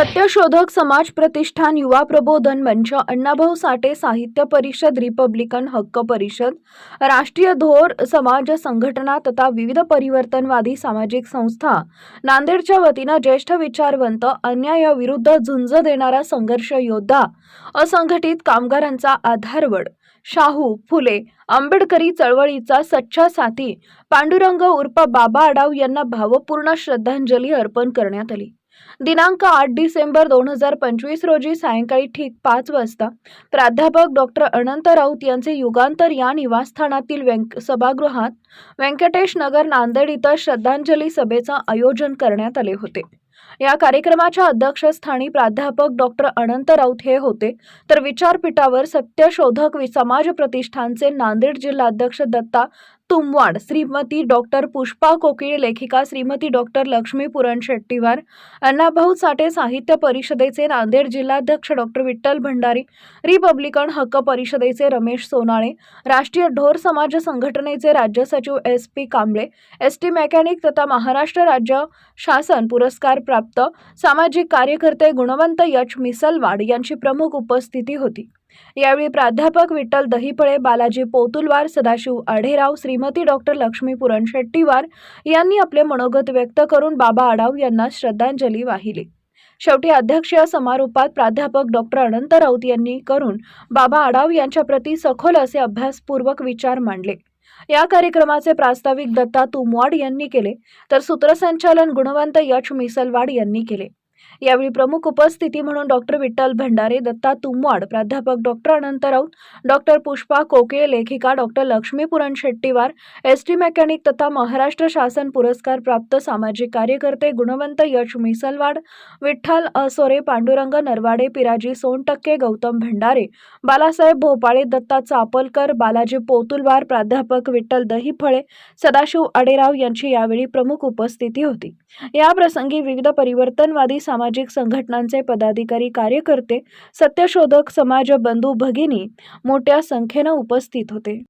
सत्यशोधक समाज प्रतिष्ठान युवा प्रबोधन मंच अण्णाभाऊ साठे साहित्य परिषद रिपब्लिकन हक्क परिषद राष्ट्रीय धोर समाज संघटना तथा विविध परिवर्तनवादी सामाजिक संस्था नांदेडच्या वतीनं ज्येष्ठ विचारवंत अन्यायाविरुद्ध झुंज देणारा संघर्ष योद्धा असंघटित कामगारांचा आधारवड शाहू फुले आंबेडकरी चळवळीचा सच्चा साथी पांडुरंग उर्फ बाबा आडाव यांना भावपूर्ण श्रद्धांजली अर्पण करण्यात आली. दिनांक आठ डिसेंबर दोन हजार पंचवीस रोजी सायंकाळी ठीक पाच वाजता प्राध्यापक डॉक्टर अनंत राऊत यांचे युगांतर या निवासस्थानातील व्यंक सभागृहात व्यंकटेश नगर नांदेड इथं श्रद्धांजली सभेचं आयोजन करण्यात आले होते. या कार्यक्रमाच्या अध्यक्षस्थानी प्राध्यापक डॉक्टर अनंत राऊत हे होते. तर विचारपीठावर सत्यशोधक समाज प्रतिष्ठानचे नांदेड जिल्हाध्यक्ष दत्ता तुमवाड श्रीमती डॉक्टर पुष्पा कोकिळ लेखिका श्रीमती डॉक्टर लक्ष्मी पुरण शेट्टीवार अण्णाभाऊ साठे साहित्य परिषदेचे नांदेड जिल्हाध्यक्ष डॉक्टर विठ्ठल भंडारी रिपब्लिकन हक्क परिषदेचे रमेश सोनाळे राष्ट्रीय ढोर समाज संघटनेचे राज्य सचिव S P Kamble S T mechanic तथा महाराष्ट्र राज्य शासन पुरस्कार प्राप्त सामाजिक कार्यकर्ते गुणवंत यश मिसलवाड यांची प्रमुख उपस्थिती होती. यावेळी प्राध्यापक विठ्ठल दहिफळे बालाजी पोतुलवार सदाशिव आढेराव श्रीमती डॉक्टर लक्ष्मी पुरण शेट्टीवार यांनी आपले मनोगत व्यक्त करून बाबा आडाव यांना श्रद्धांजली वाहिली. शेवटी अध्यक्षीय समारोपात प्राध्यापक डॉक्टर अनंत राऊत यांनी करून बाबा आडाव यांच्या प्रती सखोल असे अभ्यासपूर्वक विचार मांडले. या कार्यक्रमाचे प्रास्ताविक दत्ता तुमवाड यांनी केले तर सूत्रसंचालन गुणवंत यश मिसलवाड यांनी केले. यावेळी प्रमुख उपस्थिती म्हणून डॉक्टर विठ्ठल भंडारे दत्ता तुमवाड प्राध्यापक डॉक्टर अनंत राऊत डॉक्टर पुष्पा कोके लेखिका doctor Lakshmi Puran शेट्टीवार S T mechanic तथा महाराष्ट्र शासन पुरस्कार प्राप्त सामाजिक कार्यकर्ते गुणवंत यश मिसलवाड विठ्ठल असोरे पांडुरंग नरवाडे पिराजी सोनटक्के गौतम भंडारे बालासाहेब भोपाळे दत्ता चापलकर बालाजी पोतुलवार प्राध्यापक विठ्ठल दहिफळे सदाशिव अडेराव यांची यावेळी प्रमुख उपस्थिती होती. याप्रसंगी विविध परिवर्तनवादी सामाजिक संघटनांचे पदाधिकारी कार्यकर्ते सत्यशोधक समाज बंधू भगिनी मोठ्या संख्येनं उपस्थित होते.